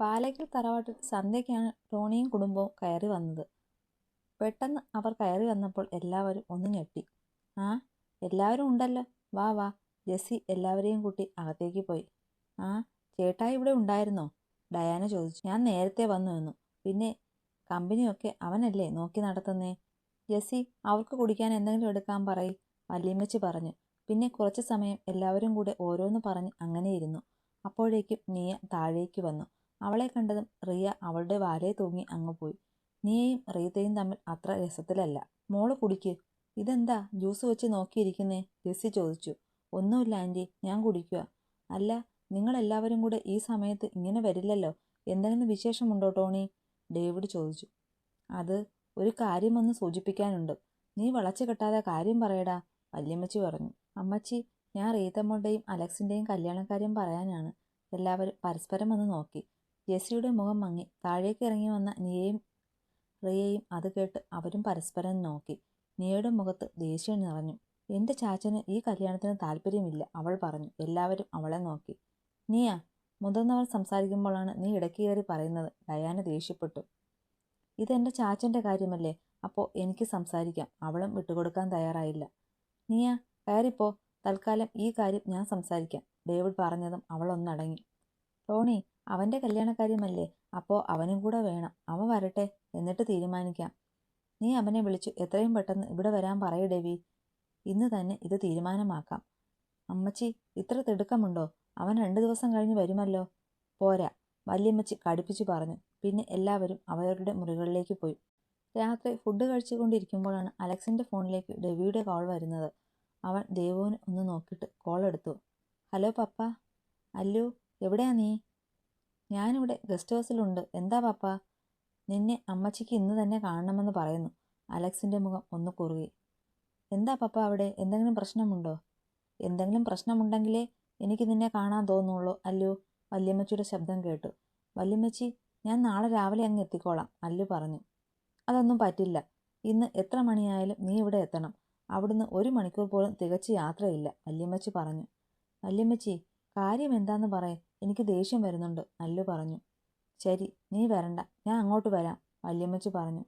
പാലക്കൽ തറവാട്ടിൽ സന്ധ്യയ്ക്കാണ് ടോണിയും കുടുംബവും കയറി വന്നത്. പെട്ടെന്ന് അവർ കയറി വന്നപ്പോൾ എല്ലാവരും ഒന്ന് ഞെട്ടി. ആ എല്ലാവരും ഉണ്ടല്ലോ. വാ വാ. ജെസ്സി എല്ലാവരെയും കൂട്ടി അകത്തേക്ക് പോയി. ആ ചേട്ടായി ഇവിടെ ഉണ്ടായിരുന്നോ? ഡയാന ചോദിച്ചു. ഞാൻ നേരത്തെ വന്നു നിന്നു പിന്നെ കമ്പനിയൊക്കെ അവനല്ലേ നോക്കി നടത്തുന്നേ? ജെസ്സി അവർക്ക് കുടിക്കാൻ എന്തെങ്കിലും എടുക്കാൻ പറയും വല്യമ്മച്ചി പറഞ്ഞു. പിന്നെ കുറച്ച് സമയം എല്ലാവരും കൂടെ ഓരോന്ന് പറഞ്ഞ് അങ്ങനെ ഇരുന്നു. അപ്പോഴേക്കും നീയ താഴേക്ക് വന്നു. അവളെ കണ്ടതും റിയ അവളുടെ വാലയെ തൂങ്ങി അങ്ങ് പോയി. നീയും റീതയും തമ്മിൽ അത്ര രസത്തിലല്ല. മോൾ കുടിക്ക്. ഇതെന്താ? ജ്യൂസ് വെച്ച് നോക്കിയിരിക്കുന്നേ? ജെസ്സി ചോദിച്ചു. ഒന്നുമില്ല ആന്റി. ഞാൻ കുടിക്കുക അല്ല നിങ്ങളെല്ലാവരും കൂടെ ഈ സമയത്ത് ഇങ്ങനെ വരില്ലല്ലോ? എന്തെങ്കിലും വിശേഷമുണ്ടോ ടോണി? ഡേവിഡ് ചോദിച്ചു. അത് ഒരു കാര്യമൊന്ന് സൂചിപ്പിക്കാനുണ്ട്. നീ വളച്ചു കെട്ടാതെ കാര്യം പറയടാ വല്യമ്മച്ചി പറഞ്ഞു. അമ്മച്ചി ഞാൻ റീതമ്മയുടെയും അലക്സിന്റെയും കല്യാണക്കാര്യം പറയാനാണ്. എല്ലാവരും പരസ്പരം ഒന്ന് നോക്കി. ജെസ്സിയുടെ മുഖം മങ്ങി. താഴേക്ക് ഇറങ്ങി വന്ന നിയയും റിയയും അത് കേട്ട് അവരും പരസ്പരം നോക്കി. നിയയുടെ മുഖത്ത് ദേഷ്യം നിറഞ്ഞു. എന്റെ ചാച്ചന് ഈ കല്യാണത്തിന് താല്പര്യമില്ല അവൾ പറഞ്ഞു. എല്ലാവരും അവളെ നോക്കി. നീയ മുതിർന്നവർ സംസാരിക്കുമ്പോഴാണ് നീ ഇടയ്ക്ക് കയറി പറയുന്നത്. ഡയാന ദേഷ്യപ്പെട്ടു. ഇതെന്റെ ചാച്ചന്റെ കാര്യമല്ലേ അപ്പോൾ എനിക്ക് സംസാരിക്കാം. അവളും വിട്ടുകൊടുക്കാൻ തയ്യാറായില്ല. നീയ കയറിപ്പോ. തൽക്കാലം ഈ കാര്യം ഞാൻ സംസാരിക്കാം ഡേവിഡ് പറഞ്ഞതും അവൾ ഒന്നടങ്ങി. ടോണി അവന്റെ കല്യാണക്കാര്യമല്ലേ? അപ്പോൾ അവനും കൂടെ വേണം. അവൻ വരട്ടെ എന്നിട്ട് തീരുമാനിക്കാം. നീ അവനെ വിളിച്ചു എത്രയും പെട്ടെന്ന് ഇവിടെ വരാൻ പറയൂ ഡേവി. ഇന്ന് തന്നെ ഇത് തീരുമാനമാക്കാം. അമ്മച്ചി ഇത്ര തിടുക്കമുണ്ടോ? അവൻ രണ്ടു ദിവസം കഴിഞ്ഞ് വരുമല്ലോ. പോരാ വല്യമ്മച്ചി കടുപ്പിച്ചു പറഞ്ഞു. പിന്നെ എല്ലാവരും അവരുടെ മുറികളിലേക്ക് പോയി. രാത്രി ഫുഡ് കഴിച്ചുകൊണ്ടിരിക്കുമ്പോഴാണ് അലക്സിന്റെ ഫോണിലേക്ക് ഡെവിയുടെ കോൾ വരുന്നത്. അവൻ ദേവുവിന് ഒന്ന് നോക്കിയിട്ട് കോൾ എടുത്തു. ഹലോ പപ്പ. അല്ലു എവിടെയാ നീ? ഞാനിവിടെ ഗസ്റ്റ് ഹൗസിലുണ്ട്. എന്താ പാപ്പ? നിന്നെ അമ്മച്ചിക്ക് ഇന്ന് തന്നെ കാണണമെന്ന് പറയുന്നു. അലക്സിന്റെ മുഖം ഒന്ന് കുറുകി. എന്താ പപ്പ അവിടെ? എന്തെങ്കിലും പ്രശ്നമുണ്ടോ? എന്തെങ്കിലും പ്രശ്നമുണ്ടെങ്കിലേ എനിക്ക് നിന്നെ കാണാൻ തോന്നുള്ളൂ അല്ലു. വല്യമ്മച്ചിയുടെ ശബ്ദം കേട്ടു. വല്യമ്മച്ചി ഞാൻ നാളെ രാവിലെ അങ്ങ് എത്തിക്കോളാം അല്ലു പറഞ്ഞു. അതൊന്നും പറ്റില്ല. ഇന്ന് എത്ര മണിയായാലും നീ ഇവിടെ എത്തണം. അവിടുന്ന് ഒരു മണിക്കൂർ പോലും തികച്ച് യാത്രയില്ല വല്യമ്മച്ചി പറഞ്ഞു. വല്യമ്മച്ചി കാര്യം എന്താന്ന് പറയ്. എനിക്ക് ദേഷ്യം വരുന്നുണ്ട്. അല്ലു പറഞ്ഞു. ശരി നീ വരണ്ട. ഞാൻ അങ്ങോട്ട് വരാം വല്യമ്മച്ചു പറഞ്ഞു.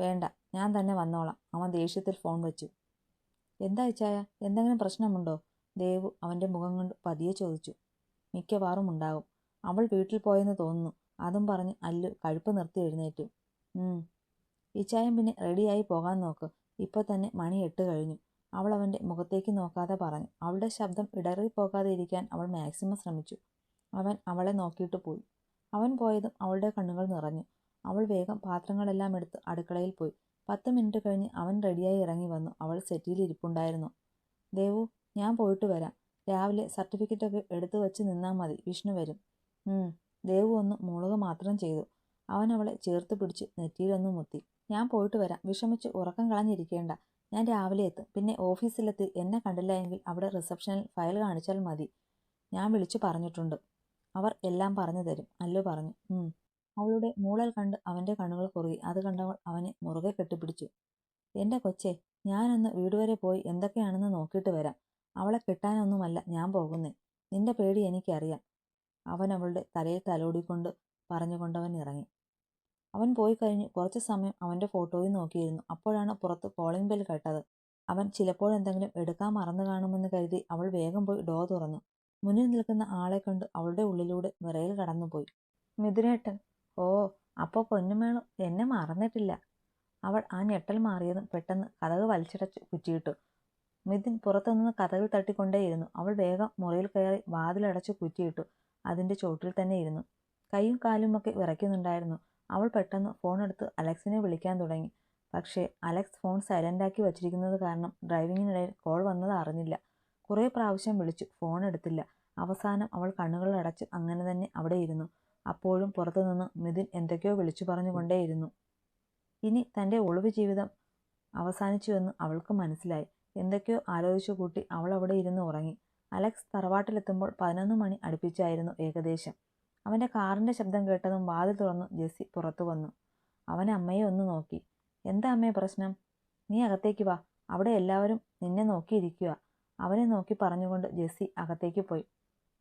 വേണ്ട ഞാൻ തന്നെ വന്നോളാം. അവൻ ദേഷ്യത്തിൽ ഫോൺ വെച്ചു. എന്താ ഇച്ചായ? എന്തെങ്കിലും പ്രശ്നമുണ്ടോ? ദേവു അവന്റെ മുഖം കൊണ്ട് പതിയെ ചോദിച്ചു. മിക്കവാറും ഉണ്ടാകും അവൾ വീട്ടിൽ പോയെന്ന് തോന്നുന്നു. അതും പറഞ്ഞ് അല്ലു കഴുപ്പ് നിർത്തി എഴുന്നേറ്റു. ഇച്ചായം പിന്നെ റെഡിയായി പോകാൻ നോക്ക്. ഇപ്പോൾ തന്നെ മണി എട്ട് കഴിഞ്ഞു. അവൾ അവന്റെ മുഖത്തേക്ക് നോക്കാതെ പറഞ്ഞു. അവളുടെ ശബ്ദം ഇടറിപ്പോകാതെ ഇരിക്കാൻ അവൾ മാക്സിമം ശ്രമിച്ചു. അവൻ അവളെ നോക്കിയിട്ട് പോയി. അവൻ പോയതും അവളുടെ കണ്ണുകൾ നിറഞ്ഞു. അവൾ വേഗം പാത്രങ്ങളെല്ലാം എടുത്ത് അടുക്കളയിൽ പോയി. പത്ത് മിനിറ്റ് കഴിഞ്ഞ് അവൻ റെഡിയായി ഇറങ്ങി വന്നു. അവൾ സെറ്റിയിൽ ഇരിപ്പുണ്ടായിരുന്നു. ദേവു ഞാൻ പോയിട്ട് വരാം. രാവിലെ സർട്ടിഫിക്കറ്റൊക്കെ എടുത്തു വച്ച് നിന്നാൽ മതി. വിഷ്ണു വരും. ദേവു ഒന്ന് മുളക മാത്രം ചെയ്തു. അവൻ അവളെ ചേർത്ത് പിടിച്ച് നെറ്റിയിലൊന്ന് മുത്തി. ഞാൻ പോയിട്ട് വരാം. വിഷമിച്ച് ഉറക്കം കളഞ്ഞിരിക്കേണ്ട. ഞാൻ രാവിലെ എത്തും. പിന്നെ ഓഫീസിലെത്തി. എന്നെ കണ്ടില്ല എങ്കിൽ അവിടെ റിസപ്ഷനിൽ ഫയൽ കാണിച്ചാൽ മതി. ഞാൻ വിളിച്ചു പറഞ്ഞിട്ടുണ്ട്. അവർ എല്ലാം പറഞ്ഞു തരും. അല്ലു പറഞ്ഞു. അവളുടെ മൂളൽ കണ്ട് അവന്റെ കണ്ണുകൾ കുറുകി. അത് കണ്ടവൾ അവനെ മുറുകെ കെട്ടിപ്പിടിച്ചു. എന്റെ കൊച്ചെ ഞാനൊന്ന് വീട് വരെ പോയി എന്തൊക്കെയാണെന്ന് നോക്കിയിട്ട് വരാം. അവളെ കിട്ടാനൊന്നുമല്ല ഞാൻ പോകുന്നേ. നിന്റെ പേടി എനിക്കറിയാം. അവൻ അവളുടെ തലയിൽ തലോടിക്കൊണ്ട് പറഞ്ഞുകൊണ്ടവൻ ഇറങ്ങി. അവൻ പോയി കഴിഞ്ഞ് കുറച്ച് സമയം അവന്റെ ഫോട്ടോയിൽ നോക്കിയിരുന്നു. അപ്പോഴാണ് പുറത്ത് കോളിംഗ് ബെൽ കേട്ടത്. അവൻ ചിലപ്പോഴെന്തെങ്കിലും എടുക്കാൻ മറന്നു കാണുമെന്ന് കരുതി അവൾ വേഗം പോയി ഡോ തുറന്നു. മുന്നിൽ നിൽക്കുന്ന ആളെ കണ്ട് അവളുടെ ഉള്ളിലൂടെ വിറയിൽ കടന്നുപോയി. മിഥുനേട്ടൻ ഓ അപ്പോൾ പൊന്നുമേണു എന്നെ മറന്നിട്ടില്ല. അവൾ ആ ഞെട്ടൽ മാറിയതും പെട്ടെന്ന് കഥക് വലിച്ചിടച്ച് കുറ്റിയിട്ടു. മിഥുൻ പുറത്തുനിന്ന് കഥകൾ തട്ടിക്കൊണ്ടേയിരുന്നു. അവൾ വേഗം മുറിയിൽ കയറി വാതിലടച്ച് കുറ്റിയിട്ടു. അതിന്റെ ചോട്ടിൽ തന്നെ ഇരുന്നു. കൈയും കാലുമൊക്കെ വിറയ്ക്കുന്നുണ്ടായിരുന്നു. അവൾ പെട്ടെന്ന് ഫോൺ എടുത്ത് അലക്സിനെ വിളിക്കാൻ തുടങ്ങി. പക്ഷേ അലക്സ് ഫോൺ സൈലന്റാക്കി വച്ചിരിക്കുന്നത് കാരണം ഡ്രൈവിങ്ങിനിടയിൽ കോൾ വന്നത് അറിഞ്ഞില്ല. കുറേ പ്രാവശ്യം വിളിച്ചു ഫോൺ എടുത്തില്ല അവസാനം അവൾ കണ്ണുകൾ അടച്ച് അങ്ങനെ തന്നെ അവിടെ ഇരുന്നു. അപ്പോഴും പുറത്തുനിന്ന് മിഥുൻ എന്തൊക്കെയോ വിളിച്ചു പറഞ്ഞുകൊണ്ടേയിരുന്നു. ഇനി തന്റെ ഒളിവ് ജീവിതം അവസാനിച്ചുവെന്ന് അവൾക്ക് മനസ്സിലായി. എന്തൊക്കെയോ ആലോചിച്ചു കൂട്ടി അവൾ അവിടെ ഇരുന്ന് ഉറങ്ങി. അലക്സ് തറവാട്ടിലെത്തുമ്പോൾ പതിനൊന്ന് മണി അടുപ്പിച്ചായിരുന്നു ഏകദേശം. അവന്റെ കാറിന്റെ ശബ്ദം കേട്ടതും വാതിൽ തുറന്നു ജെസ്സി പുറത്തു വന്നു. അവൻ അമ്മയെ ഒന്ന് നോക്കി. എന്താ അമ്മേ പ്രശ്നം? നീ അകത്തേക്ക് വാ. അവിടെ എല്ലാവരും നിന്നെ നോക്കിയിരിക്കുക അവനെ നോക്കി പറഞ്ഞുകൊണ്ട് ജെസ്സി അകത്തേക്ക് പോയി.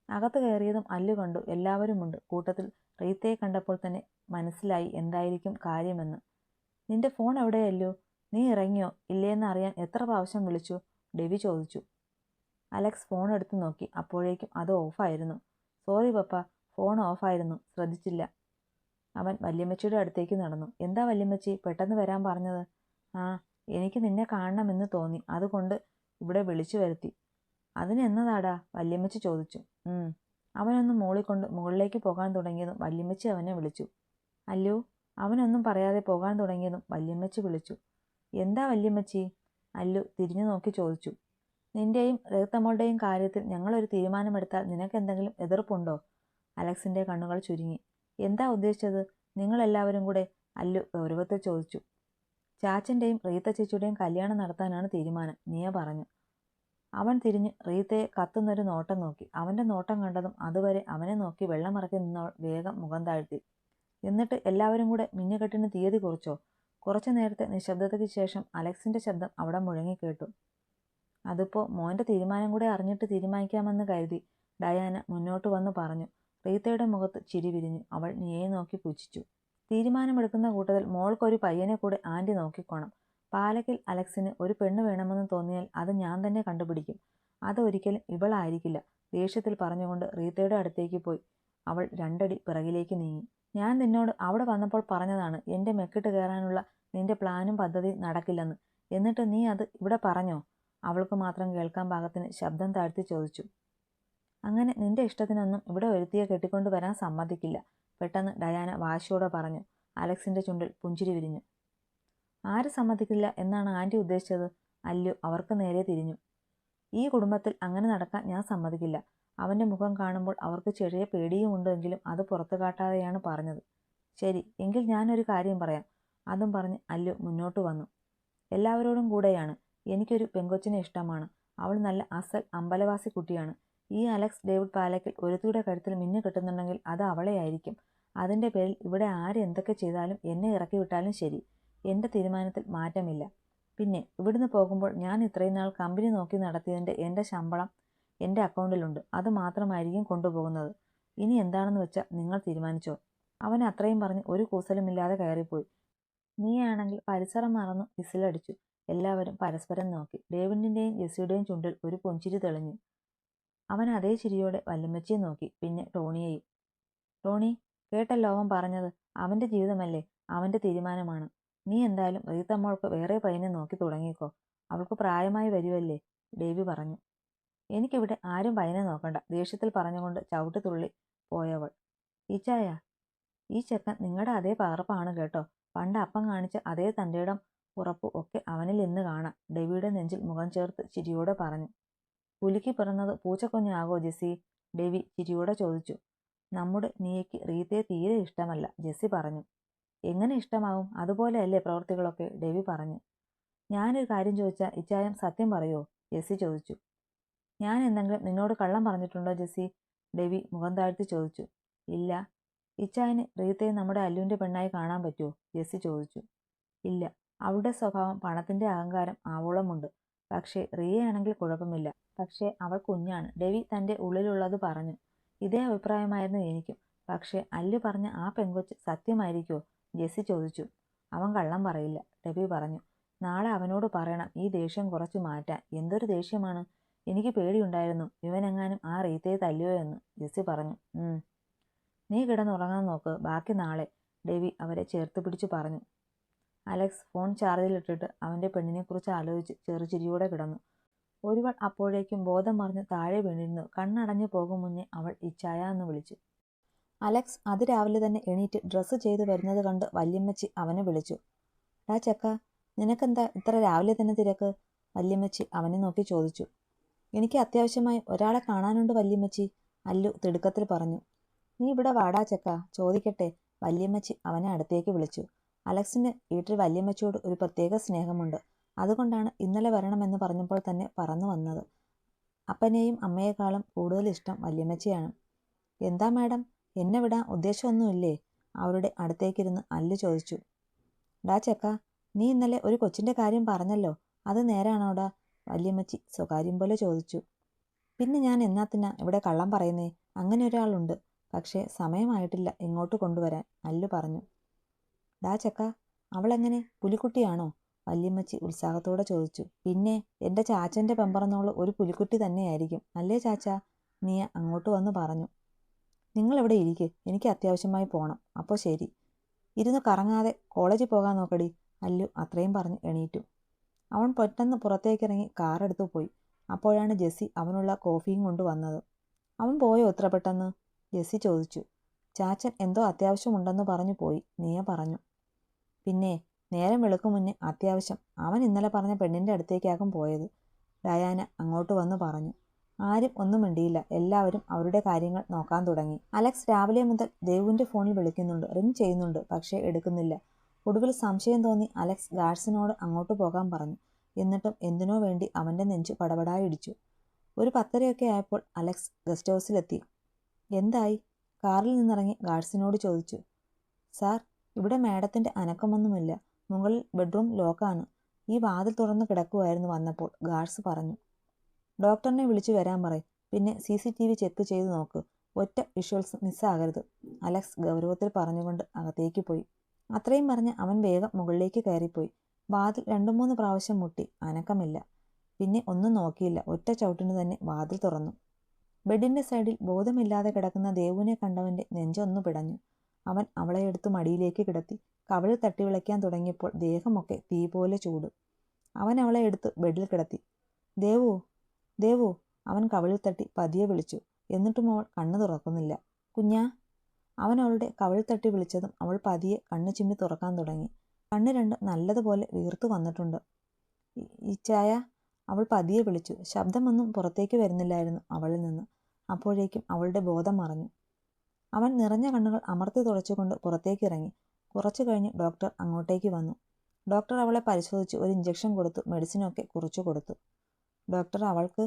അകത്ത് കയറിയതും അല്ലു കണ്ടു എല്ലാവരുമുണ്ട്. കൂട്ടത്തിൽ റീത്തയെ കണ്ടപ്പോൾ തന്നെ മനസ്സിലായി എന്തായിരിക്കും കാര്യമെന്ന്. നിന്റെ ഫോൺ എവിടെയല്ലോ നീ ഇറങ്ങിയോ? ഇല്ലേന്ന് അറിയാൻ എത്ര പ്രാവശ്യം വിളിച്ചു? ഡെവി ചോദിച്ചു. അലക്സ് ഫോൺ എടുത്തു നോക്കി. അപ്പോഴേക്കും അത് ഓഫായിരുന്നു. സോറി പപ്പ. ഫോൺ ഓഫായിരുന്നു. ശ്രദ്ധിച്ചില്ല. അവൻ വല്യമ്മച്ചിയുടെ അടുത്തേക്ക് നടന്നു. എന്താ വല്യമ്മച്ചി പെട്ടെന്ന് വരാൻ പറഞ്ഞത്? ആ എനിക്ക് നിന്നെ കാണണമെന്ന് തോന്നി. അതുകൊണ്ട് ഇവിടെ വിളിച്ചു വരുത്തി. അതിനെന്നതാടാ വല്യമ്മച്ചി ചോദിച്ചു. അവനൊന്ന് മൂളിക്കൊണ്ട് മുകളിലേക്ക് പോകാൻ തുടങ്ങിയതും വല്യമ്മച്ചി അവനെ വിളിച്ചു. അല്ലയോ അവനൊന്നും പറയാതെ പോകാൻ തുടങ്ങിയതും വല്യമ്മച്ചി വിളിച്ചു. എന്താ വല്യമ്മച്ചി? അല്ലു തിരിഞ്ഞു നോക്കി ചോദിച്ചു. നിന്റെയും രേത്തമ്മളുടെയും കാര്യത്തിൽ ഞങ്ങളൊരു തീരുമാനമെടുത്താൽ നിനക്കെന്തെങ്കിലും എതിർപ്പുണ്ടോ? അലക്സിന്റെ കണ്ണുകൾ ചുരുങ്ങി. എന്താ ഉദ്ദേശിച്ചത്? നിങ്ങളെല്ലാവരും കൂടെ അല്ലു ഗൗരവത്തിൽ ചോദിച്ചു. ചാച്ചന്റെയും റീത്ത ചേച്ചിയുടെയും കല്യാണം നടത്താനാണ് തീരുമാനം നിയ പറഞ്ഞു. അവൻ തിരിഞ്ഞ് റീത്തയെ കത്തുന്നൊരു നോട്ടം നോക്കി. അവന്റെ നോട്ടം കണ്ടതും അതുവരെ അവനെ നോക്കി വെള്ളമിറക്കി നിന്നവൾ വേഗം മുഖം താഴ്ത്തി. എന്നിട്ട് എല്ലാവരും കൂടെ മിന്നുകെട്ടിന് തീയതി കുറിച്ചോ? കുറച്ചു നേരത്തെ നിശബ്ദതയ്ക്ക് ശേഷം അലക്സിന്റെ ശബ്ദം അവിടെ മുഴങ്ങിക്കേട്ടു. അതിപ്പോൾ മോന്റെ തീരുമാനം കൂടെ അറിഞ്ഞിട്ട് തീരുമാനിക്കാമെന്ന് കരുതി ഡയാന മുന്നോട്ട് വന്ന് പറഞ്ഞു. റീത്തയുടെ മുഖത്ത് ചിരി വിരിഞ്ഞു. അവൾ നിയെ നോക്കി പുച്ഛിച്ചു. തീരുമാനമെടുക്കുന്ന കൂട്ടത്തിൽ മോൾക്കൊരു പയ്യനെ കൂടെ ആന്റി നോക്കിക്കോണം. പാലക്കിൽ അലക്സിന് ഒരു പെണ്ണ് വേണമെന്ന് തോന്നിയാൽ അത് ഞാൻ തന്നെ കണ്ടുപിടിക്കും. അതൊരിക്കലും ഇവളായിരിക്കില്ല. ദേഷ്യത്തിൽ പറഞ്ഞുകൊണ്ട് റീത്തയുടെ അടുത്തേക്ക് പോയി. അവൾ രണ്ടടി പിറകിലേക്ക് നീങ്ങി. ഞാൻ നിന്നോട് അവിടെ വന്നപ്പോൾ പറഞ്ഞതാണ് എന്റെ മെക്കിട്ട് കയറാനുള്ള നിന്റെ പ്ലാനും പദ്ധതി നടക്കില്ലെന്ന്. എന്നിട്ട് നീ അത് ഇവിടെ പറഞ്ഞോ? അവൾക്ക് മാത്രം കേൾക്കാൻ പാകത്തിന് ശബ്ദം താഴ്ത്തി ചോദിച്ചു. അങ്ങനെ നിന്റെ ഇഷ്ടത്തിനൊന്നും ഇവിടെ ഒരുത്തിയെ കെട്ടിക്കൊണ്ടു വരാൻ സമ്മതിക്കില്ല. പെട്ടെന്ന് ഡയാന വാശിയോടെ പറഞ്ഞു. അലക്സിന്റെ ചുണ്ടിൽ പുഞ്ചിരി വിരിഞ്ഞു. ആര് സമ്മതിക്കില്ല എന്നാണ് ആന്റി ഉദ്ദേശിച്ചത്? അല്ലു അവർക്ക് നേരെ തിരിഞ്ഞു. ഈ കുടുംബത്തിൽ അങ്ങനെ നടക്കാൻ ഞാൻ സമ്മതിക്കില്ല. അവന്റെ മുഖം കാണുമ്പോൾ അവർക്ക് ചെറിയ പേടിയുമുണ്ടെങ്കിലും അത് പുറത്തു കാട്ടാതെയാണ് പറഞ്ഞത്. ശരി എങ്കിൽ ഞാനൊരു കാര്യം പറയാം. അതും പറഞ്ഞ് അല്ലു മുന്നോട്ട് വന്നു. എല്ലാവരോടും കൂടെയാണ്. എനിക്കൊരു പെങ്കൊച്ചിനെ ഇഷ്ടമാണ്. അവൾ നല്ല അസൽ അമ്പലവാസി കുട്ടിയാണ്. ഈ അലക്സ് ഡേവിഡ് പാലക്കിൽ ഒരുത്തിയുടെ കഴുത്തിൽ മിന്നു കിട്ടുന്നുണ്ടെങ്കിൽ അത് അവളെയായിരിക്കും അതിന്റെ പേരിൽ ഇവിടെ ആരെന്തൊക്കെ ചെയ്താലും എന്നെ ഇറക്കി വിട്ടാലും ശരി. എന്റെ തീരുമാനത്തിൽ മാറ്റമില്ല. പിന്നെ ഇവിടുന്ന് പോകുമ്പോൾ ഞാൻ ഇത്രയും നാൾ കമ്പനി നോക്കി നടത്തിയതിന്റെ എന്റെ ശമ്പളം എന്റെ അക്കൗണ്ടിലുണ്ട് അത് മാത്രമായിരിക്കും കൊണ്ടുപോകുന്നത്. ഇനി എന്താണെന്ന് വെച്ചാൽ നിങ്ങൾ തീരുമാനിച്ചോ. അവൻ അത്രയും പറഞ്ഞ് ഒരു കൂസലുമില്ലാതെ കയറിപ്പോയി. നീയാണെങ്കിൽ പരിസരം മറന്നു വിസിലടിച്ചു. എല്ലാവരും പരസ്പരം നോക്കി. ഡേവിഡിന്റെയും ജെസ്സിയുടെയും ചുണ്ടിൽ ഒരു പൊഞ്ചിരി തെളിഞ്ഞു. അവൻ അതേ ചിരിയോടെ വല്യമ്മച്ചിയെ നോക്കി പിന്നെ ടോണിയെയും. ടോണി കേട്ടല്ലോ അവൻ പറഞ്ഞത്. അവന്റെ ജീവിതമല്ലേ? അവന്റെ തീരുമാനമാണ്. നീ എന്തായാലും റീത്തമ്മോൾക്ക് വേറെ പയ്യനെ നോക്കി തുടങ്ങിക്കോ. അവൾക്ക് പ്രായമായി വരുമല്ലേ ഡേവി പറഞ്ഞു. എനിക്കിവിടെ ആരും പയ്യനെ നോക്കണ്ട ദേഷ്യത്തിൽ പറഞ്ഞുകൊണ്ട് ചവിട്ടി തുള്ളി പോയവൾ. ഈച്ചായ ഈ ചെക്കൻ നിങ്ങളുടെ അതേ പകർപ്പാണ് കേട്ടോ. പണ്ട് അപ്പം കാണിച്ച അതേ തന്റെയിടം ഉറപ്പ് ഒക്കെ അവനിൽ ഇന്ന് കാണാം ഡെവിയുടെ നെഞ്ചിൽ മുഖം ചേർത്ത് ചിരിയോടെ പറഞ്ഞു. പുലിക്ക് പിറന്നത് പൂച്ചക്കുഞ്ഞാകോ ജെസ്സി? ഡെവി ചിരിയോടെ ചോദിച്ചു. നമ്മുടെ നീയ്ക്ക് റീത്തയെ തീരെ ഇഷ്ടമല്ല ജെസ്സി പറഞ്ഞു. എങ്ങനെ ഇഷ്ടമാവും? അതുപോലെയല്ലേ പ്രവൃത്തികളൊക്കെ ഡെവി പറഞ്ഞു. ഞാനൊരു കാര്യം ചോദിച്ചാൽ ഇച്ചായം സത്യം പറയോ? ജെസ്സി ചോദിച്ചു. ഞാൻ എന്തെങ്കിലും നിന്നോട് കള്ളം പറഞ്ഞിട്ടുണ്ടോ ജെസ്സി? ഡെവി മുഖം താഴ്ത്തി ചോദിച്ചു. ഇല്ല. ഇച്ചായന് റീത്തയെ നമ്മുടെ അല്ലുവിന്റെ പെണ്ണായി കാണാൻ പറ്റുമോ ജെസ്സി ചോദിച്ചു. ഇല്ല. അവളുടെ സ്വഭാവം പണത്തിന്റെ അഹങ്കാരം ആവോളമുണ്ട്. പക്ഷേ റിയയാണെങ്കിൽ കുഴപ്പമില്ല. പക്ഷേ അവൾ കുഞ്ഞാണ്. ഡെവി തന്റെ ഉള്ളിലുള്ളത് പറഞ്ഞു. ഇതേ അഭിപ്രായമായിരുന്നു എനിക്കും. പക്ഷേ അല്ലു പറഞ്ഞ ആ പെങ്കൊച്ച് സത്യമായിരിക്കുമോ ജെസ്സി ചോദിച്ചു. അവൻ കള്ളം പറയില്ല. ഡെബി പറഞ്ഞു. നാളെ അവനോട് പറയണം. ഈ ദേഷ്യം കുറച്ച് മാറ്റാൻ. എന്തൊരു ദേഷ്യമാണ്? എനിക്ക് പേടിയുണ്ടായിരുന്നു. ഇവനെങ്ങാനും ആ റീത്തയെ തല്ലിയോ എന്ന്. ജെസ്സി പറഞ്ഞു. നീ കിടന്നുറങ്ങാൻ നോക്ക്. ബാക്കി നാളെ. ഡെവി അവരെ ചേർത്ത് പിടിച്ചു പറഞ്ഞു. അലക്സ് ഫോൺ ചാർജിലിട്ടിട്ട് അവന്റെ പെണ്ണിനെക്കുറിച്ച് ആലോചിച്ച് ചെറുചിരിയോടെ കിടന്നു. ഒരുവൾ അപ്പോഴേക്കും ബോധം മറിഞ്ഞ് താഴെ വീണിരുന്നു. കണ്ണടഞ്ഞു പോകും മുന്നേ അവൾ ഇച്ചായ എന്ന് വിളിച്ചു. അലക്സ് അതിരാവിലെ തന്നെ എണീറ്റ് ഡ്രസ്സ് ചെയ്തു വരുന്നത് കണ്ട് വല്യമ്മച്ചി അവനെ വിളിച്ചു. ഡാ ചക്ക നിനക്കെന്താ ഇത്ര രാവിലെ തന്നെ തിരക്ക്? വല്യമ്മച്ചി അവനെ നോക്കി ചോദിച്ചു. എനിക്ക് അത്യാവശ്യമായി ഒരാളെ കാണാനുണ്ട് വല്യമ്മച്ചി അല്ലു തിടുക്കത്തിൽ പറഞ്ഞു. നീ ഇവിടെ വാടാ ചക്ക ചോദിക്കട്ടെ വല്യമ്മച്ചി അവനെ അടുത്തേക്ക് വിളിച്ചു. അലക്സിന് വീട്ടിൽ വല്യമ്മച്ചിയോട് ഒരു പ്രത്യേക സ്നേഹമുണ്ട്. അതുകൊണ്ടാണ് ഇന്നലെ വരണമെന്ന് പറഞ്ഞപ്പോൾ തന്നെ പറന്നു വന്നത്. അപ്പനെയും അമ്മയെക്കാളും കൂടുതൽ ഇഷ്ടം വല്യമ്മച്ചിയാണ്. എന്താ മാഡം എന്നെ വിടാൻ ഉദ്ദേശമൊന്നുമില്ലേ? അവരുടെ അടുത്തേക്കിരുന്ന് അല്ലു ചോദിച്ചു. ഡാ ചെക്ക നീ ഇന്നലെ ഒരു കൊച്ചിന്റെ കാര്യം പറഞ്ഞല്ലോ. അത് നേരാണോടാ വല്യമ്മച്ചി സ്വകാര്യം പോലെ ചോദിച്ചു. പിന്നെ ഞാൻ എന്നാത്തിനാ ഇവിടെ കള്ളം പറയുന്നേ. അങ്ങനെ ഒരാളുണ്ട്. പക്ഷേ സമയമായിട്ടില്ല ഇങ്ങോട്ട് കൊണ്ടുവരാൻ അല്ലു പറഞ്ഞു. ഡാ ചക്ക അവളെങ്ങനെ? പുലിക്കുട്ടിയാണോ? വല്യമ്മച്ചി ഉത്സാഹത്തോടെ ചോദിച്ചു പിന്നെ എന്റെ ചാച്ചന്റെ പെമ്പറന്നോൾ ഒരു പുലിക്കുട്ടി തന്നെയായിരിക്കും അല്ലേ ചാച്ച? നീ അങ്ങോട്ട് വന്ന് പറഞ്ഞു നിങ്ങളിവിടെ ഇരിക്ക് എനിക്ക് അത്യാവശ്യമായി പോകണം അപ്പോൾ ശരി. ഇരുന്ന് കറങ്ങാതെ കോളേജിൽ പോകാൻ നോക്കടി അല്ലു അത്രയും പറഞ്ഞ് എണീറ്റു. അവൻ പെട്ടെന്ന് പുറത്തേക്കിറങ്ങി കാറെടുത്തു പോയി. അപ്പോഴാണ് ജെസ്സി അവനുള്ള കോഫിയും കൊണ്ട് വന്നത്. അവൻ പോയോ എത്ര പെട്ടെന്ന്? ജെസ്സി ചോദിച്ചു. ചാച്ചൻ എന്തോ അത്യാവശ്യമുണ്ടെന്ന് പറഞ്ഞു പോയി നീയ പറഞ്ഞു. പിന്നെ നേരം വെളുക്കും മുന്നേ അത്യാവശ്യം അവൻ ഇന്നലെ പറഞ്ഞ പെണ്ണിന്റെ അടുത്തേക്കാകും പോയത്. ഡയാന അങ്ങോട്ട് വന്ന് പറഞ്ഞു. ആരും ഒന്നും മിണ്ടിയില്ല. എല്ലാവരും അവരുടെ കാര്യങ്ങൾ നോക്കാൻ തുടങ്ങി. അലക്സ് രാവിലെ മുതൽ ദേവുവിന്റെ ഫോണിൽ വിളിക്കുന്നുണ്ട്. റിംഗ് ചെയ്യുന്നുണ്ട് പക്ഷേ എടുക്കുന്നില്ല. ഒടുവിൽ സംശയം തോന്നി അലക്സ് ഗാർഡ്സിനോട് അങ്ങോട്ട് പോകാൻ പറഞ്ഞു. എന്നിട്ടും എന്തിനോ വേണ്ടി അവന്റെ നെഞ്ചു പടപടായി ഇടിച്ചു. ഒരു പത്തരയൊക്കെ ആയപ്പോൾ അലക്സ് ഗസ്റ്റ് ഹൗസിലെത്തി. എന്തായി? കാറിൽ നിന്നിറങ്ങി ഗാർഡ്സിനോട് ചോദിച്ചു. സാർ ഇവിടെ മാഡത്തിന്റെ അനക്കമൊന്നുമില്ല. മുകളിൽ ബെഡ്റൂം ലോക്കാണ്. ഈ വാതിൽ തുറന്ന് കിടക്കുമായിരുന്നു വന്നപ്പോൾ ഗാർഡ്സ് പറഞ്ഞു. ഡോക്ടറിനെ വിളിച്ചു വരാൻ പറയും. പിന്നെ C C T V check ചെയ്ത് നോക്ക്. ഒറ്റ വിഷ്വൽസ് മിസ്സാകരുത്. അലക്സ് ഗൗരവത്തിൽ പറഞ്ഞുകൊണ്ട് അകത്തേക്ക് പോയി. അത്രയും പറഞ്ഞ് അവൻ വേഗം മുകളിലേക്ക് കയറിപ്പോയി. വാതിൽ രണ്ടു മൂന്ന് പ്രാവശ്യം മുട്ടി. അനക്കമില്ല. പിന്നെ ഒന്നും നോക്കിയില്ല. ഒറ്റ ചവിട്ടിന് തന്നെ വാതിൽ തുറന്നു. ബെഡിന്റെ സൈഡിൽ ബോധമില്ലാതെ കിടക്കുന്ന ദേവുവിനെ കണ്ടവന്റെ നെഞ്ചൊന്നു പിടഞ്ഞു. അവൻ അവളെ എടുത്ത് മടിയിലേക്ക് കിടത്തി. കവളിൽ തട്ടി വിളയ്ക്കാൻ തുടങ്ങിയപ്പോൾ ദേഹമൊക്കെ തീ പോലെ ചൂട്. അവൻ അവളെ എടുത്ത് ബെഡിൽ കിടത്തി. ദേവു ദേവു അവൻ കവളിൽ തട്ടി പതിയെ വിളിച്ചു. എന്നിട്ടും അവൾ കണ്ണു തുറക്കുന്നില്ല. കുഞ്ഞാ അവൻ അവളുടെ കവളിൽ തട്ടി വിളിച്ചതും അവൾ പതിയെ കണ്ണു ചിമ്മി തുറക്കാൻ തുടങ്ങി. കണ്ണ് രണ്ട് നല്ലതുപോലെ വീർത്തു വന്നിട്ടുണ്ട്. ഈച്ചായ അവൾ പതിയെ വിളിച്ചു. ശബ്ദമൊന്നും പുറത്തേക്ക് വരുന്നില്ലായിരുന്നു അവളിൽ നിന്ന്. അപ്പോഴേക്കും അവളുടെ ബോധം മറഞ്ഞു. അവൻ നിറഞ്ഞ കണ്ണുകൾ അമർത്തി തുടച്ചുകൊണ്ട് പുറത്തേക്ക് ഇറങ്ങി. കുറച്ചു കഴിഞ്ഞ് ഡോക്ടർ അങ്ങോട്ടേക്ക് വന്നു. ഡോക്ടർ അവളെ പരിശോധിച്ച് ഒരു ഇഞ്ചക്ഷൻ കൊടുത്തു മെഡിസിനൊക്കെ കുറിച്ചു കൊടുത്തു. ഡോക്ടർ അവൾക്ക്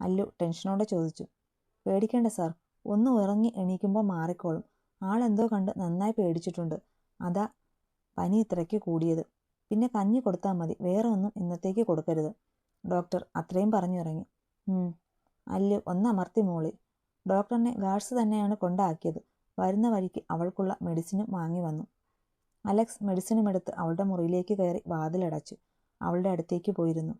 അല്ലു ടെൻഷനോടെ ചോദിച്ചു പേടിക്കേണ്ട സാർ ഒന്ന് ഉറങ്ങി എണീക്കുമ്പോൾ മാറിക്കോളും. ആളെന്തോ കണ്ട് നന്നായി പേടിച്ചിട്ടുണ്ട്. അതാ പനി ഇത്രയ്ക്ക് കൂടിയത്. പിന്നെ കഞ്ഞി കൊടുത്താൽ മതി വേറെ ഒന്നും ഇന്നത്തേക്ക് കൊടുക്കരുത്. ഡോക്ടർ അത്രയും പറഞ്ഞിറങ്ങി. അല്ലു ഒന്ന് അമർത്തി മോളി. ഡോക്ടറിനെ ഗാർഡ്സ് തന്നെയാണ് കൊണ്ടാക്കിയത്. വരുന്ന വഴിക്ക് അവൾക്കുള്ള മെഡിസിനും വാങ്ങി വന്നു. അലക്സ് മെഡിസിനും എടുത്ത് അവളുടെ മുറിയിലേക്ക് കയറി വാതിലടച്ചു. അവളുടെ അടുത്തേക്ക് പോയിരുന്നു.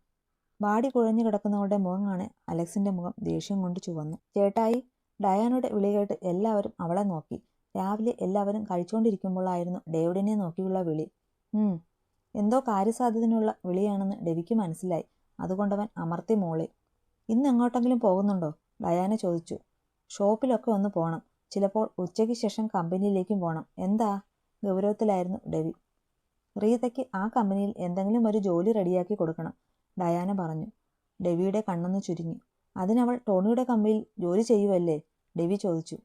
വാടി കുഴഞ്ഞു കിടക്കുന്നവളുടെ മുഖം കാണെ അലക്സിന്റെ മുഖം ദേഷ്യം കൊണ്ട് ചുവന്നു. ചേട്ടായി ഡയാനയുടെ വിളി കേട്ട് എല്ലാവരും അവളെ നോക്കി. രാവിലെ എല്ലാവരും കഴിച്ചുകൊണ്ടിരിക്കുമ്പോഴായിരുന്നു ഡേവിഡിനെ നോക്കിയുള്ള വിളി. എന്തോ കാര്യസാധ്യതയുള്ള വിളിയാണെന്ന് ഡെവിക്ക് മനസ്സിലായി. അതുകൊണ്ടവൻ അമർത്തി മോളി. ഇന്ന് എങ്ങോട്ടെങ്കിലും പോകുന്നുണ്ടോ? ഡയാന ചോദിച്ചു. ഷോപ്പിലൊക്കെ ഒന്ന് പോകണം ചിലപ്പോൾ ഉച്ചയ്ക്ക് ശേഷം കമ്പനിയിലേക്കും പോകണം എന്താ? ഗൗരവത്തിലായിരുന്നു ഡെവി. റീതയ്ക്ക് ആ കമ്പനിയിൽ എന്തെങ്കിലും ഒരു ജോലി റെഡിയാക്കി കൊടുക്കണം ഡയാന പറഞ്ഞു. ഡെവിയുടെ കണ്ണൊന്ന് ചുരുങ്ങി. അതിനവൾ ടോണിയുടെ കമ്പനിയിൽ ജോലി ചെയ്യുമല്ലേ ഡെവി ചോദിച്ചു.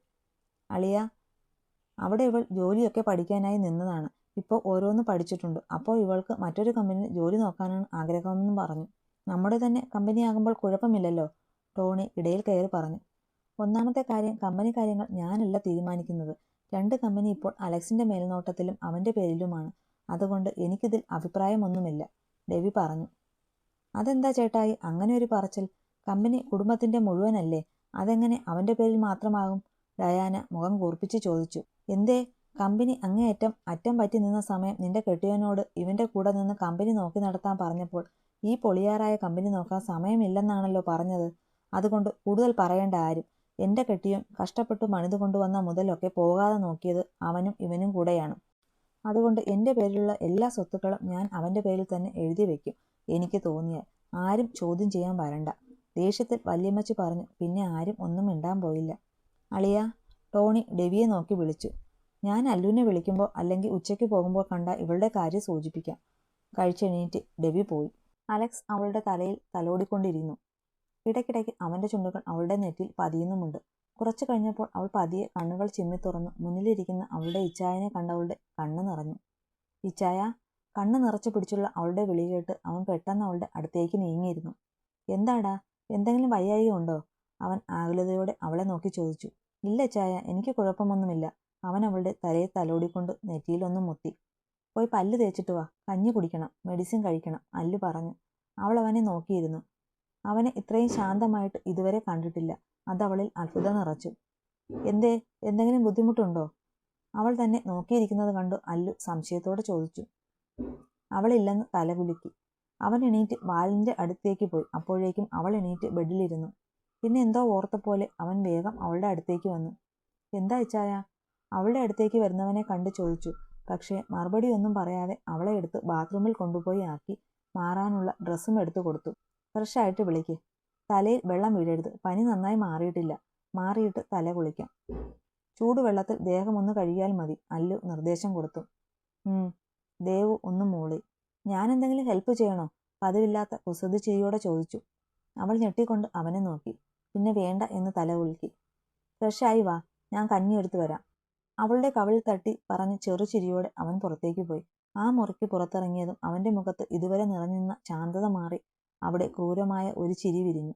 അളിയ അവിടെ ഇവൾ ജോലിയൊക്കെ പഠിക്കാനായി നിന്നതാണ്. ഇപ്പോൾ ഓരോന്ന് പഠിച്ചിട്ടുണ്ട്. അപ്പോൾ ഇവൾക്ക് മറ്റൊരു കമ്പനിയിൽ ജോലി നോക്കാനാണ് ആഗ്രഹമെന്നും പറഞ്ഞു. നമ്മുടെ തന്നെ കമ്പനിയാകുമ്പോൾ കുഴപ്പമില്ലല്ലോ? ടോണി ഇടയിൽ കയറി പറഞ്ഞു. ഒന്നാമത്തെ കാര്യം കമ്പനി കാര്യങ്ങൾ ഞാനല്ല തീരുമാനിക്കുന്നത്. രണ്ട് കമ്പനി ഇപ്പോൾ അലക്സിന്റെ മേൽനോട്ടത്തിലും അവന്റെ പേരിലുമാണ്. അതുകൊണ്ട് എനിക്കിതിൽ അഭിപ്രായമൊന്നുമില്ല ഡെവി പറഞ്ഞു. അതെന്താ ചേട്ടായി അങ്ങനെ ഒരു പറച്ചിൽ? കമ്പനി കുടുംബത്തിന്റെ മുഴുവനല്ലേ? അതെങ്ങനെ അവന്റെ പേരിൽ മാത്രമാകും? ഡയാന മുഖം കൂർപ്പിച്ച് ചോദിച്ചു. എന്തേ കമ്പനി അങ്ങേയറ്റം അറ്റം പറ്റി നിന്ന സമയം നിന്റെ കെട്ടിയവനോട് ഇവന്റെ കൂടെ നിന്ന് കമ്പനി നോക്കി നടത്താൻ പറഞ്ഞപ്പോൾ ഈ പൊളിയാറായ കമ്പനി നോക്കാൻ സമയമില്ലെന്നാണല്ലോ പറഞ്ഞത്. അതുകൊണ്ട് കൂടുതൽ പറയേണ്ട ആരും. എന്റെ കെട്ടിയും കഷ്ടപ്പെട്ടു മണിതു കൊണ്ടുവന്ന മുതലൊക്കെ പോകാതെ നോക്കിയത് അവനും ഇവനും കൂടെയാണ്. അതുകൊണ്ട് എന്റെ പേരിലുള്ള എല്ലാ സ്വത്തുക്കളും ഞാൻ അവന്റെ പേരിൽ തന്നെ എഴുതി വെക്കും എനിക്ക് തോന്നിയാൽ. ആരും ചോദ്യം ചെയ്യാൻ വരണ്ട. ദേഷ്യത്തിൽ വല്യമ്മച്ചു പറഞ്ഞു പിന്നെ ആരും ഒന്നും മിണ്ടാൻ പോയില്ല. അളിയ ടോണി ഡെവിയെ നോക്കി വിളിച്ചു. ഞാൻ അല്ലുവിനെ വിളിക്കുമ്പോൾ അല്ലെങ്കിൽ ഉച്ചയ്ക്ക് പോകുമ്പോൾ കണ്ട ഇവളുടെ കാര്യം സൂചിപ്പിക്കാം. കഴിച്ചെണീറ്റ് ഡെവി പോയി. അലക്സ് അവളുടെ തലയിൽ തലോടിക്കൊണ്ടിരുന്നു. ഇടയ്ക്കിടയ്ക്ക് അവന്റെ ചുണ്ടുകൾ അവളുടെ നെറ്റിൽ പതിയുന്നുമുണ്ട്. കുറച്ചു കഴിഞ്ഞപ്പോൾ അവൾ പതിയെ കണ്ണുകൾ ചിമ്മി തുറന്നു. മുന്നിലിരിക്കുന്ന അവളുടെ ഇച്ചായനെ കണ്ടവളുടെ കണ്ണ് നിറഞ്ഞു. ഇച്ചായ കണ്ണ് നിറച്ചു പിടിച്ചുള്ള അവളുടെ വിളി കേട്ട് അവൻ പെട്ടെന്ന് അവളുടെ അടുത്തേക്ക് നീങ്ങിയിരുന്നു. എന്താടാ? എന്തെങ്കിലും വയ്യായിക ഉണ്ടോ? അവൻ ആകുലതയോടെ അവളെ നോക്കി ചോദിച്ചു. ഇല്ല ചായ എനിക്ക് കുഴപ്പമൊന്നുമില്ല. അവൻ അവളുടെ തലയെ തലോടിക്കൊണ്ട് നെറ്റിയിലൊന്നും മുത്തി പോയി പല്ല് തേച്ചിട്ട് വാ. കഞ്ഞി കുടിക്കണം. മെഡിസിൻ കഴിക്കണം. അല്ലു പറഞ്ഞു. അവൾ അവനെ നോക്കിയിരുന്നു. അവനെ ഇത്രയും ശാന്തമായിട്ട് ഇതുവരെ കണ്ടിട്ടില്ല. അതവളിൽ അത്ഭുതം നിറച്ചു. എന്തേ? എന്തെങ്കിലും ബുദ്ധിമുട്ടുണ്ടോ? അവൾ തന്നെ നോക്കിയിരിക്കുന്നത് കണ്ടു അല്ലു സംശയത്തോടെ ചോദിച്ചു. അവളില്ലെന്ന് തലകുലുക്കി അവൻ എണീറ്റ് വാലിന്റെ അടുത്തേക്ക് പോയി. അപ്പോഴേക്കും അവൾ എണീറ്റ് ബെഡിലിരുന്നു. പിന്നെ എന്തോ ഓർത്ത പോലെ അവൻ വേഗം അവളുടെ അടുത്തേക്ക് വന്നു. എന്താ ഇച്ചായ അവളുടെ അടുത്തേക്ക് വരുന്നവനെ കണ്ട് ചോദിച്ചു. പക്ഷേ മറുപടി ഒന്നും പറയാതെ അവളെ എടുത്ത് ബാത്റൂമിൽ കൊണ്ടുപോയി ആക്കി മാറാനുള്ള ഡ്രസ്സും എടുത്തു കൊടുത്തു. ഫ്രഷായിട്ട് വിളിക്ക്. തലയിൽ വെള്ളം വീഴരുത് പനി നന്നായി മാറിയിട്ടില്ല. മാറിയിട്ട് തല കുളിക്കാം. ചൂടുവെള്ളത്തിൽ ദേഹമൊന്ന് കഴുകിയാൽ മതി. അല്ലു നിർദ്ദേശം കൊടുത്തു. ദേവു ഒന്ന് മൂളി. ഞാൻ എന്തെങ്കിലും ഹെൽപ്പ് ചെയ്യണോ? പതിവില്ലാത്ത കുസൃതി ചിരിയോടെ ചോദിച്ചു. അവൾ ഞെട്ടിക്കൊണ്ട് അവനെ നോക്കി. പിന്നെ വേണ്ട എന്ന് തല കുളിക്കി ഫ്രഷായി വാ. ഞാൻ കഞ്ഞി എടുത്തു വരാം. അവളുടെ കവിളിൽ തട്ടി പറഞ്ഞ് ചെറുചിരിയോടെ അവൻ പുറത്തേക്ക് പോയി. ആ മുറിക്ക് പുറത്തിറങ്ങിയതും അവന്റെ മുഖത്ത് ഇതുവരെ നിറഞ്ഞിരുന്ന ശാന്തത മാറി. അവിടെ ക്രൂരമായ ഒരു ചിരി വിരിഞ്ഞു.